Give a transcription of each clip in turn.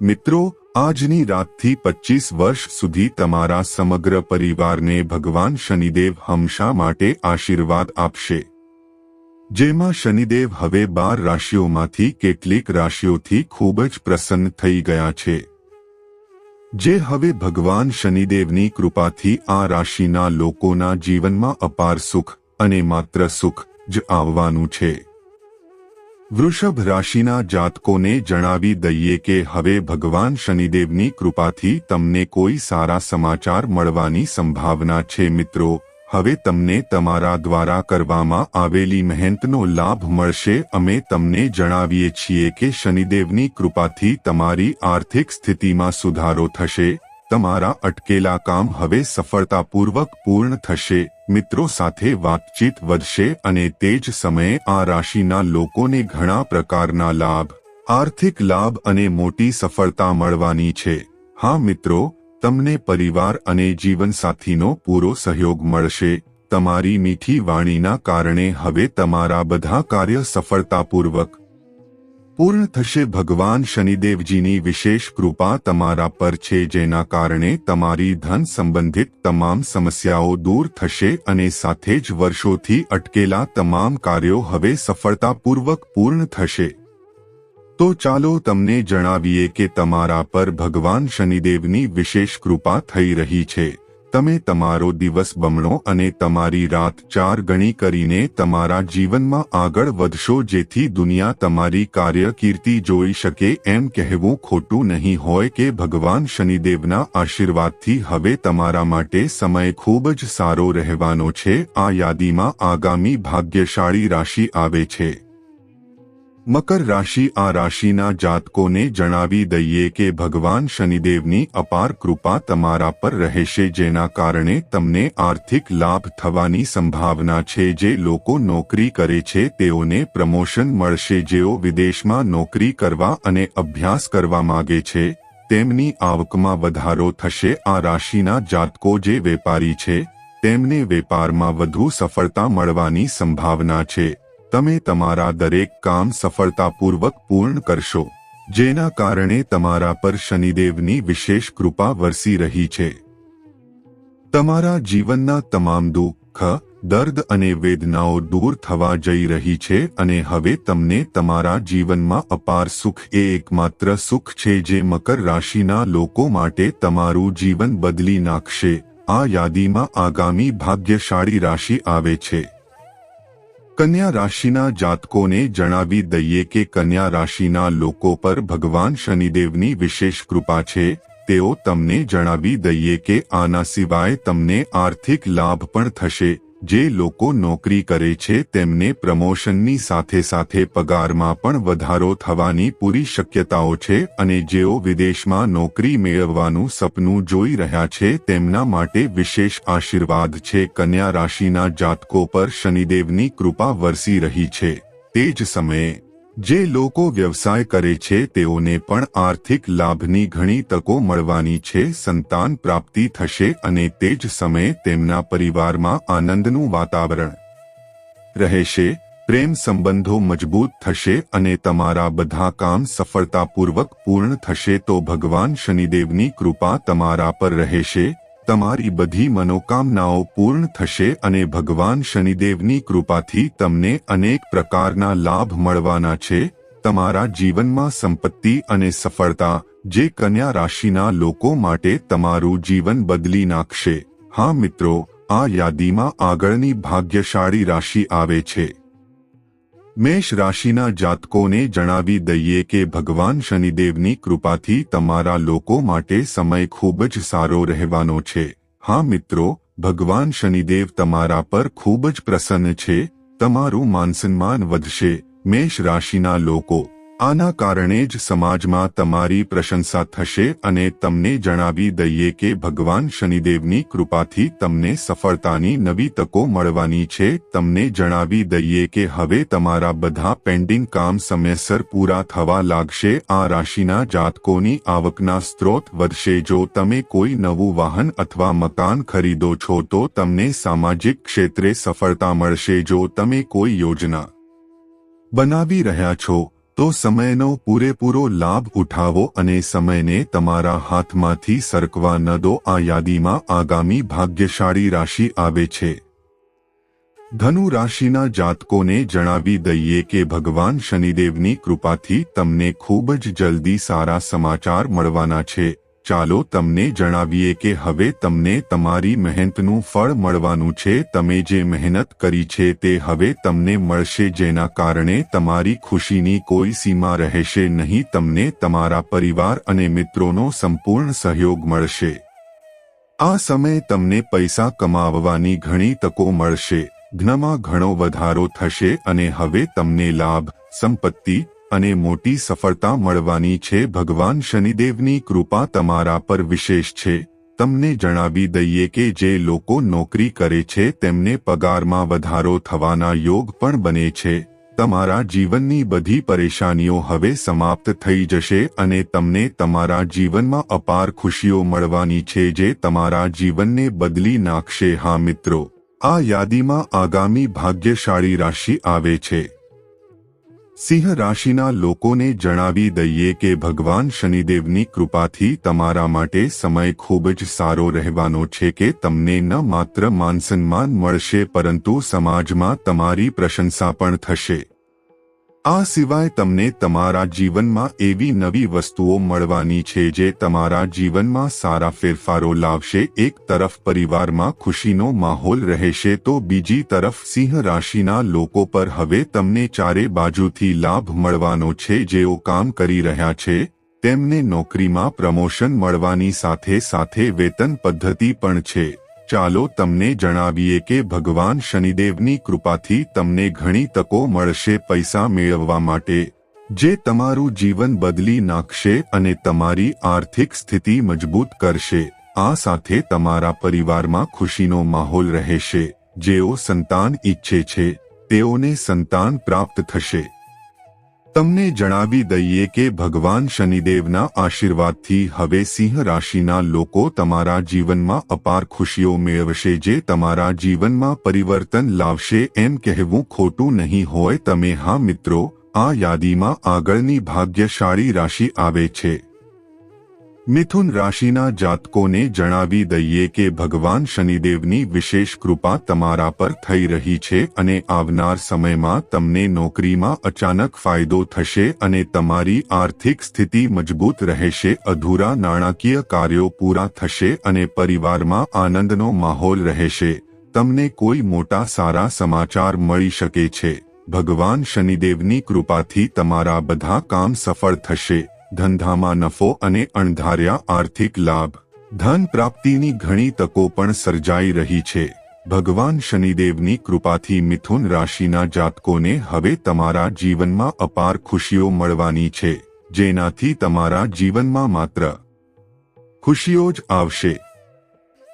મિત્રો, આજની રાતથી પચીસ વર્ષ સુધી તમારા સમગ્ર પરિવારને ભગવાન શનિદેવ હંમેશા માટે આશીર્વાદ આપશે. જેમાં શનિદેવ હવે બાર રાશિઓમાંથી કેટલીક રાશિઓથી ખૂબ જ પ્રસન્ન થઈ ગયા છે. જે હવે ભગવાન શનિદેવની કૃપાથી આ રાશિના લોકોના જીવનમાં અપાર સુખ અને માત્ર સુખ જ આવવાનું છે. વૃષભ રાશિના જાતકોને જણાવી દઈએ કે હવે ભગવાન શનિદેવની કૃપાથી તમને કોઈ સારા સમાચાર મળવાની સંભાવના છે મિત્રો. હવે તમને તમારા દ્વારા કરવામાં આવેલી મહેનતનો લાભ મળશે. અમે તમને જણાવીએ છીએ કે શનિદેવની કૃપાથી તમારી આર્થિક સ્થિતિમાં સુધારો થશે. તમારા અટકેલા કામ હવે સફળતાપૂર્વક પૂર્ણ થશે. મિત્રો સાથે વાતચીત વધશે અને તે જ સમયે આ રાશિના લોકોને ઘણા પ્રકારના લાભ, આર્થિક લાભ અને મોટી સફળતા મળવાની છે. હા મિત્રો, તમને પરિવાર અને જીવનસાથીનો પૂરો સહયોગ મળશે. તમારી મીઠી વાણીના કારણે હવે તમારા બધા કાર્ય સફળતાપૂર્વક પૂર્ણ થશે ભગવાન શનિદેવજીની વિશેષ કૃપા તમારા પર છે, જેના કારણે તમારી ધન સંબંધિત તમામ સમસ્યાઓ દૂર થશે અને સાથે જ વર્ષોથી અટકેલા તમામ કાર્યો હવે સફળતાપૂર્વક પૂર્ણ થશે. તો ચાલો તમને જણાવીએ કે તમારા પર ભગવાન શનિદેવની વિશેષ કૃપા થઈ રહી છે. તમે તમારો દિવસ બમણો અને તમારી રાત ચાર ગણી કરીને તમારા જીવનમાં આગળ વધશો જેથી દુનિયા તમારી કાર્યકીર્તિ જોઈ શકે એમ કહેવું ખોટું નહીં હોય કે ભગવાન શનિદેવના આશીર્વાદથી હવે તમારા માટે સમય ખૂબ જ સારો રહેવાનો છે. આ યાદીમાં આગામી ભાગ્યશાળી રાશિ આવે છે. મકર રાશિ આ રાશિના જાતકોને જણાવી દઈએ કે ભગવાન શનિદેવની અપાર કૃપા તમારા પર રહેશે, જેના કારણે તમને આર્થિક લાભ થવાની સંભાવના છે. જે લોકો નોકરી કરે છે, તેઓને પ્રમોશન મળશે. જેઓ વિદેશમાં નોકરી કરવા અને અભ્યાસ કરવા માગે છે, તેમની આવકમાં વધારો થશે. આ રાશિના જાતકો જે વેપારી છે, તેમને વેપારમાં વધુ સફળતા મળવાની સંભાવના છે. તમે તમારા દરેક કામ સફળતાપૂર્વક પૂર્ણ કરશો, જેના કારણે તમારા પર શનિદેવની વિશેષ કૃપા વરસી રહી છે. તમારા જીવનના તમામ દુઃખ, દર્દ અને વેદનાઓ દૂર થવા જઈ રહી છે અને હવે તમને તમારા જીવનમાં અપાર સુખ એ એકમાત્ર સુખ છે જે મકર રાશિના લોકો માટે તમારું જીવન બદલી નાખશે. આ યાદીમાં આગામી ભાગ્યશાળી રાશિ આવે છે. કન્યા રાશિના જાતકોને જણાવી દઈએ કે કન્યા રાશિના લોકો પર ભગવાન શનિદેવની વિશેષ કૃપા છે. તેઓ તમને જણાવી દઈએ કે આના સિવાય તમને આર્થિક લાભ પણ થશે. જે લોકો નોકરી કરે છે તેમને પ્રમોશનની સાથે સાથે પગારમાં પણ વધારો થવાની પૂરી શક્યતાઓ છે અને જેઓ વિદેશમાં નોકરી મેળવવાનું સપનું જોઈ રહ્યા છે તેમના માટે વિશેષ આશીર્વાદ છે. કન્યા રાશિના જાતકો પર શનિદેવની કૃપા વરસી રહી છે. તે જ સમયે જે લોકો વ્યવસાય કરે છે તેઓને પણ આર્થિક લાભની ઘણી તકો મળવાની છે, સંતાન પ્રાપ્તિ થશે અને તે જ સમયે તેમના પરિવારમાં આનંદનું વાતાવરણ રહેશે, પ્રેમ સંબંધો મજબૂત થશે અને તમારા બધા કામ સફળતાપૂર્વક પૂર્ણ થશે તો ભગવાન શનિદેવની કૃપા તમારા પર રહેશે. તમારી બધી મનોકામનાઓ પૂર્ણ થશે અને ભગવાન શનિદેવની કૃપાથી તમને અનેક પ્રકારના લાભ મળવાના છે. તમારા જીવનમાં સંપત્તિ અને સફળતા જે કન્યા રાશિના લોકો માટે તમારું જીવન બદલી નાખશે. હા મિત્રો, આ યાદીમાં આગળની ભાગ્યશાળી રાશિ આવે છે. મેષ રાશિના જાતકોને જણાવી દઈએ કે ભગવાન શનિદેવની કૃપાથી તમારા લોકો માટે સમય ખૂબ જ સારો રહેવાનો છે. હા મિત્રો, ભગવાન શનિદેવ તમારા પર ખૂબ જ પ્રસન્ન છે. તમારું માનસન્માન વધશે. મેષ રાશિના લોકો આના કારણે જ સમાજમાં તમારી પ્રશંસા થશે અને તમને જણાવી દઈએ કે ભગવાન શનિદેવની કૃપાથી તમને સફળતાની નવી તકો મળવાની છે. તમને જણાવી દઈએ કે હવે તમારા બધા પેન્ડિંગ કામ સમયસર પૂરા થવા લાગશે. આ રાશિના જાતકોની આવકના સ્ત્રોત વધશે. જો તમે કોઈ નવું વાહન અથવા મકાન ખરીદો છો તો તમને સામાજિક ક્ષેત્રે સફળતા મળશે. જો તમે કોઈ યોજના બનાવી રહ્યા છો તો સમયનો પૂરેપૂરો લાભ ઉઠાવો અને સમયને તમારા હાથમાંથી સરકવા ન દો. આ યાદીમાં આગામી ભાગ્યશાળી રાશિ આવે છે. ધનુ રાશિના જાતકોને જણાવી દઈએ કે ભગવાન શનિદેવની કૃપાથી તમને ખૂબ જ જલ્દી સારા સમાચાર મળવાના છે. ચાલો તમને જણાવીએ કે હવે તમને તમારી મહેનતનું ફળ મળવાનું છે, તમે જે મહેનત કરી છે તે હવે તમને મળશે, જેના કારણે તમારી ખુશીની કોઈ સીમા રહેશે નહીં, તમને તમારા પરિવાર અને મિત્રોનો સંપૂર્ણ સહયોગ મળશે. આ સમય તમને પૈસા કમાવવાની ઘણી તકો મળશે ઘ્નમાં ઘણો વધારો થશે અને હવે તમને લાભ, સંપત્તિ અને મોટી સફળતા મળવાની છે. ભગવાન શનિદેવની કૃપા તમારા પર વિશેષ છે. તમને જણાવી દઈએ કે જે લોકો નોકરી કરે છે, તેમને પગારમાં વધારો થવાના યોગ પણ બને છે. તમારા જીવનની બધી પરેશાનીઓ હવે સમાપ્ત થઈ જશે અને તમને તમારા જીવનમાં અપાર ખુશીઓ મળવાની છે જે તમારા જીવનને બદલી નાખશે. હા મિત્રો, આ યાદીમાં આગામી ભાગ્યશાળી રાશિ આવે છે. સિંહ રાશિના લોકોને જણાવી દઈએ કે ભગવાન શનિદેવની કૃપાથી તમારા માટે સમય ખૂબ જ સારો રહેવાનો છે કે તમને ન માત્ર માનસન્માન મળશે પરંતુ સમાજમાં તમારી પ્રશંસા પણ થશે. આ સિવાય તમને તમારા જીવનમાં એવી નવી વસ્તુઓ મળવાની છે જે તમારા જીવનમાં સારા ફેરફારો લાવશે. એક તરફ પરિવારમાં ખુશીનો માહોલ રહેશે તો બીજી તરફ સિંહ રાશિના લોકો પર હવે તમને ચારે બાજુથી લાભ મળવાનો છે. જેઓ કામ કરી રહ્યા છે, તેમને નોકરીમાં પ્રમોશન મળવાની સાથે સાથે વેતન પદ્ધતિ પણ છે. ચાલો તમને જણાવીએ કે ભગવાન શનિદેવની કૃપાથી તમને ઘણી તકો મળશે પૈસા મેળવવા માટે. જે તમારું જીવન બદલી નાખશે અને તમારી આર્થિક સ્થિતિ મજબૂત કરશે. આ સાથે તમારા પરિવારમાં ખુશીનો માહોલ રહેશે. જેઓ સંતાન ઈચ્છે છે, તેઓને સંતાન પ્રાપ્ત થશે. તમને જણાવી દઈએ કે ભગવાન શનિદેવના આશીર્વાદથી હવે સિંહ રાશિના લોકો તમારા જીવનમાં અપાર ખુશીઓ મેળવશે જે તમારા જીવનમાં પરિવર્તન લાવશે. એમ કહેવું ખોટું નહીં હોય. તમે હા મિત્રો, આ યાદીમાં આગળની ભાગ્યશાળી રાશિ આવે છે. મિથુન રાશિના જાતકોને જણાવી દઈએ કે ભગવાન શનિદેવની વિશેષ કૃપા તમારા પર થઈ રહી છે અને આવનાર સમયમાં તમને નોકરીમાં અચાનક ફાયદો થશે અને તમારી આર્થિક સ્થિતિ મજબૂત રહેશે, અધૂરા નાણાકીય કાર્યો પૂરા થશે અને પરિવારમાં આનંદનો માહોલ રહેશે. તમને કોઈ મોટા સારા સમાચાર મળી શકે છે. ભગવાન શનિદેવની કૃપાથી તમારા બધા કામ સફળ થશે. ધંધામાં નફો અને અણધાર્યા આર્થિક લાભ. ધન પ્રાપ્તિની ઘણી તકો પણ સર્જાઈ રહી છે. ભગવાન શનિદેવની કૃપાથી મિથુન રાશિના જાતકોને હવે તમારા જીવનમાં અપાર ખુશીઓ મળવાની છે, જેનાથી તમારા જીવનમાં માત્ર ખુશીઓ જ આવશે.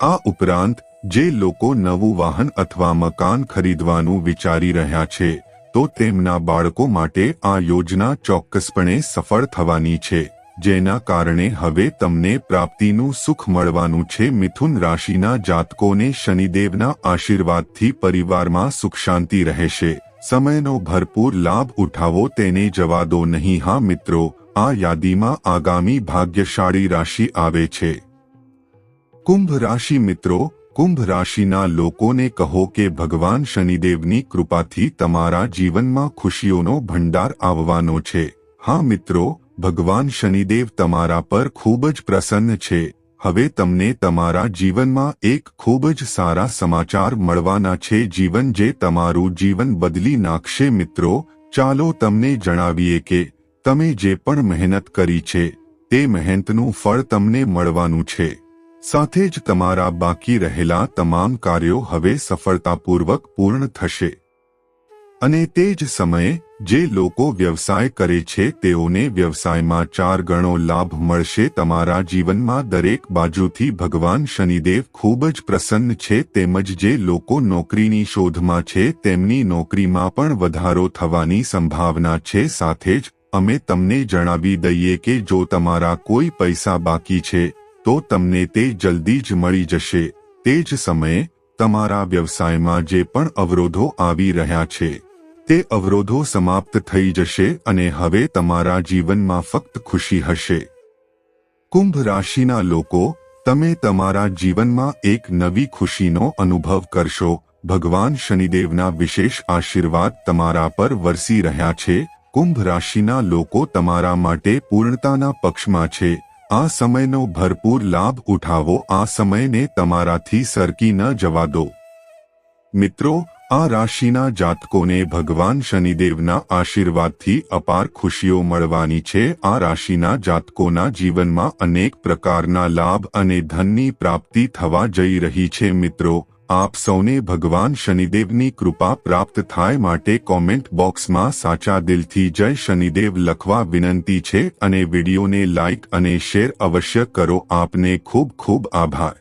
આ ઉપરાંત, જે લોકો નવું વાહન અથવા મકાન ખરીદવાનું વિચારી રહ્યા છે તો તેમના બાળકો માટે આ યોજના ચોક્કસપણે સફળ થવાની છે, જેના કારણે હવે તમને પ્રાપ્તિનું સુખ મળવાનું છે. મિથુન રાશિના જાતકોને શનિદેવના આશીર્વાદથી પરિવારમાં સુખ શાંતિ રહેશે. સમયનો ભરપૂર લાભ ઉઠાવો, તેને જવા દો નહીં. હા મિત્રો, આ યાદીમાં આગામી ભાગ્યશાળી રાશિ આવે છે. કુંભ રાશિ મિત્રો કુંભ રાશિના લોકોને કહો કે ભગવાન શનિદેવની કૃપાથી તમારા જીવનમાં ખુશીઓનો ભંડાર આવવાનો છે. હા મિત્રો, ભગવાન શનિદેવ તમારા પર ખૂબ જ પ્રસન્ન છે. હવે તમને તમારા જીવનમાં એક ખૂબ જ સારા સમાચાર મળવાના છે. જીવન જે તમારું જીવન બદલી નાખશે મિત્રો, ચાલો તમને જણાવીએ કે તમે જે પણ મહેનત કરી છે, તે મહેનતનું ફળ તમને મળવાનું છે. સાથે જ તમારા બાકી રહેલા તમામ કાર્યો હવે સફળતાપૂર્વક પૂર્ણ થશે. અને તે જ સમયે, જે લોકો વ્યવસાય કરે છે, તેઓને વ્યવસાયમાં ચાર ગણો લાભ મળશે. તમારા જીવનમાં દરેક બાજુથી ભગવાન શનિદેવ ખૂબ જ પ્રસન્ન છે. તેમજ જે લોકો નોકરીની શોધમાં છે, તેમની નોકરીમાં પણ વધારો થવાની સંભાવના છે. સાથે જ, અમે તમને જણાવી દઈએ કે જો તમારા કોઈ પૈસા બાકી છે તો તમને તે જલ્દી જ મળી જશે. તે જ સમયે, તમારા વ્યવસાયમાં જે પણ અવરોધો આવી રહ્યા છે, તે અવરોધો સમાપ્ત થઈ જશે અને હવે તમારા જીવનમાં ફક્ત ખુશી હશે. કુંભ રાશિના લોકો, તમે તમારા જીવનમાં એક નવી ખુશીનો અનુભવ કરશો. ભગવાન શનિદેવના વિશેષ આશીર્વાદ તમારા પર વરસી રહ્યા છે. કુંભ રાશિના લોકો તમારા માટે પૂર્ણતાના પક્ષમાં છે. આ સમયનો ભરપૂર લાભ ઉઠાવો, આ સમયને તમારાથી સરકી ન જવા દો. મિત્રો, આ રાશિના જાતકોને ભગવાન શનિદેવના આશીર્વાદથી અપાર ખુશીઓ મળવાની છે. આ રાશિના જાતકોના જીવનમાં અનેક પ્રકારના લાભ અને ધનની પ્રાપ્તિ થવા જઈ રહી છે મિત્રો. આપ સૌને ભગવાન શનિદેવની કૃપા પ્રાપ્ત થાય માટે કોમેન્ટ બોક્સમાં સાચા દિલથી જય શનિદેવ લખવા વિનંતી છે અને વિડીયોને લાઇક અને શેર અવશ્ય કરો. આપને ખૂબ ખૂબ આભાર.